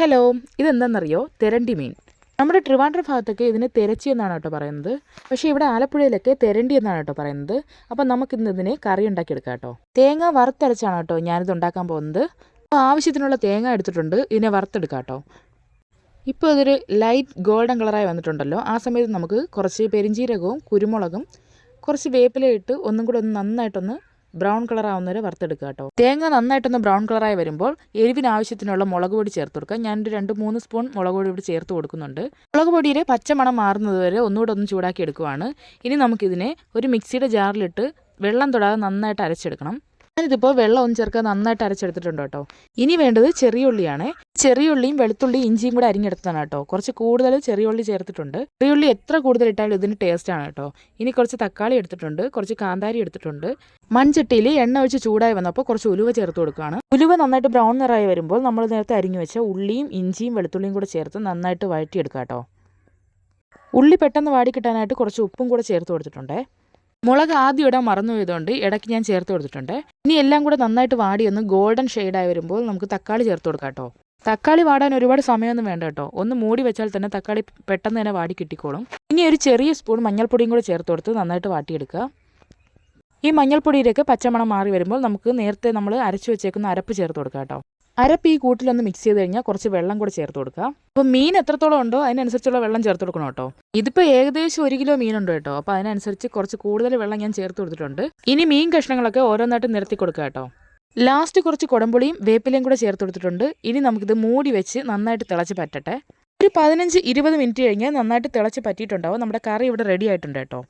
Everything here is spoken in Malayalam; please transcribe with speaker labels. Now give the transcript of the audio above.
Speaker 1: ഹലോ ഇതെന്താണെന്നറിയോ തെരണ്ടി മീൻ. നമ്മുടെ ട്രിവാൻഡ്രം ഭാഗത്തൊക്കെ ഇതിന് തെരച്ചി എന്നാണ് കേട്ടോ പറയുന്നത്. പക്ഷേ ഇവിടെ ആലപ്പുഴയിലൊക്കെ തെരണ്ടി എന്നാണ് കേട്ടോ പറയുന്നത്. അപ്പം നമുക്കിന്ന് ഇതിനെ കറി ഉണ്ടാക്കിയെടുക്കാം കേട്ടോ. തേങ്ങ വറുത്തരച്ചാണ് കേട്ടോ ഞാനിത് ഉണ്ടാക്കാൻ പോകുന്നത്. അപ്പോൾ ആവശ്യത്തിനുള്ള തേങ്ങ എടുത്തിട്ടുണ്ട്. ഇതിനെ വറുത്തെടുക്കാം കേട്ടോ. ഇപ്പോൾ ഇതൊരു ലൈറ്റ് ഗോൾഡൻ കളറായി വന്നിട്ടുണ്ടല്ലോ. ആ സമയത്ത് നമുക്ക് കുറച്ച് പെരിഞ്ചീരകവും കുരുമുളകും കുറച്ച് വേപ്പിലയിട്ട് ഒന്നും കൂടെ ഒന്ന് നന്നായിട്ടൊന്ന് ബ്രൗൺ കളർ ആവുന്നവരെ വറുത്തെടുക്കുക കേട്ടോ. തേങ്ങ നന്നായിട്ടൊന്ന് ബ്രൗൺ കളറായി വരുമ്പോൾ എരിവിന് ആവശ്യത്തിനുള്ള മുളക് പൊടി ചേർത്ത് കൊടുക്കുക. ഞാനൊരു രണ്ട് മൂന്ന് സ്പൂൺ മുളക് പൊടി ഇവിടെ ചേർത്ത് കൊടുക്കുന്നുണ്ട്. മുളക് പൊടിയുടെ പച്ചമണം മാറുന്നത് വരെ ഒന്നുകൂടെ ഒന്ന് ചൂടാക്കി എടുക്കുവാണ്. ഇനി നമുക്കിതിനെ ഒരു മിക്സിയുടെ ജാറിലിട്ട് വെള്ളം തൊടാതെ നന്നായിട്ട് അരച്ചെടുക്കണം. ഞാനിതിപ്പോൾ വെള്ളം ഒന്ന് ചേർക്കാൻ നന്നായിട്ട് അരച്ചെടുത്തിട്ടുണ്ട് കേട്ടോ. ഇനി വേണ്ടത് ചെറിയ ഉള്ളിയാണ്. ചെറിയ ഉള്ളിയും വെളുത്തുള്ളിയും ഇഞ്ചിയും കൂടെ അരിഞ്ഞെടുത്തതാണ് കേട്ടോ. കുറച്ച് കൂടുതൽ ചെറിയ ഉള്ളി ചേർത്തിട്ടുണ്ട്. ചെറിയ ഉള്ളി എത്ര കൂടുതൽ ഇട്ടാലും ഇതിന് ടേസ്റ്റ് ആണ് കേട്ടോ. ഇനി കുറച്ച് തക്കാളി എടുത്തിട്ടുണ്ട്. കുറച്ച് കാന്താരി എടുത്തിട്ടുണ്ട്. മൺചട്ടിയിൽ എണ്ണ ഒഴിച്ച് ചൂടായി വന്നപ്പോൾ കുറച്ച് ഉലുവ ചേർത്ത് കൊടുക്കുകയാണ്. ഉലുവ നന്നായിട്ട് ബ്രൗൺ നിറായി വരുമ്പോൾ നമ്മൾ നേരത്തെ അരിഞ്ഞു വെച്ച ഉള്ളിയും ഇഞ്ചിയും വെളുത്തുള്ളിയും കൂടെ ചേർത്ത് നന്നായിട്ട് വഴറ്റിയെടുക്കുക കേട്ടോ. ഉള്ളി പെട്ടെന്ന് വാടി കിട്ടാനായിട്ട് കുറച്ച് ഉപ്പും കൂടെ ചേർത്ത് കൊടുത്തിട്ടുണ്ട്. മുളക് ആദ്യം ഇടാൻ മറന്നു പോയതുകൊണ്ട് ഇടയ്ക്ക് ഞാൻ ചേർത്ത് കൊടുത്തിട്ടുണ്ട്. ഇനി എല്ലാം കൂടെ നന്നായിട്ട് വാടി ഒന്ന് ഗോൾഡൻ ഷെയ്ഡായി വരുമ്പോൾ നമുക്ക് തക്കാളി ചേർത്ത് കൊടുക്കാം കേട്ടോ. തക്കാളി വാടാൻ ഒരുപാട് സമയമൊന്നും വേണ്ട കേട്ടോ. ഒന്ന് മൂടി വെച്ചാൽ തന്നെ തക്കാളി പെട്ടെന്ന് തന്നെ വാടി കിട്ടിക്കോളും. ഇനി ഒരു ചെറിയ സ്പൂൺ മഞ്ഞൾപ്പൊടിയും കൂടെ ചേർത്ത് കൊടുത്ത് നന്നായിട്ട് വാട്ടിയെടുക്കുക. ഈ മഞ്ഞൾപ്പൊടിയിലേക്ക് പച്ചമണം മാറി വരുമ്പോൾ നമുക്ക് നേരത്തെ നമ്മൾ അരച്ചു വെച്ചേക്കുന്ന അരപ്പ് ചേർത്ത് കൊടുക്കാം കേട്ടോ. അരപ്പ് ഈ കൂട്ടിലൊന്ന് മിക്സ് ചെയ്ത് കഴിഞ്ഞാൽ കുറച്ച് വെള്ളം കൂടെ ചേർത്ത് കൊടുക്കുക. അപ്പോൾ മീൻ എത്രത്തോളം ഉണ്ടോ അതിനനുസരിച്ചുള്ള വെള്ളം ചേർത്ത് കൊടുക്കണം കേട്ടോ. ഇതിപ്പോൾ ഏകദേശം ഒരു കിലോ മീനുണ്ട് കേട്ടോ. അപ്പോൾ അതിനനുസരിച്ച് കുറച്ച് കൂടുതൽ വെള്ളം ഞാൻ ചേർത്ത് കൊടുത്തിട്ടുണ്ട്. ഇനി മീൻ കഷ്ണങ്ങളൊക്കെ ഓരോന്നായിട്ട് നിരത്തി കൊടുക്കുക കേട്ടോ. ലാസ്റ്റ് കുറച്ച് കുടംപുളിയും വേപ്പിലയും കൂടെ ചേർത്ത് കൊടുത്തിട്ടുണ്ട്. ഇനി നമുക്കിത് മൂടി വെച്ച് നന്നായിട്ട് തിളച്ച് പറ്റട്ടെ. ഒരു പതിനഞ്ച് ഇരുപത് മിനിറ്റ് കഴിഞ്ഞാൽ നന്നായിട്ട് തിളച്ച് പറ്റിയിട്ടുണ്ടാവും. നമ്മുടെ കറി ഇവിടെ റെഡി ആയിട്ടുണ്ട് കേട്ടോ.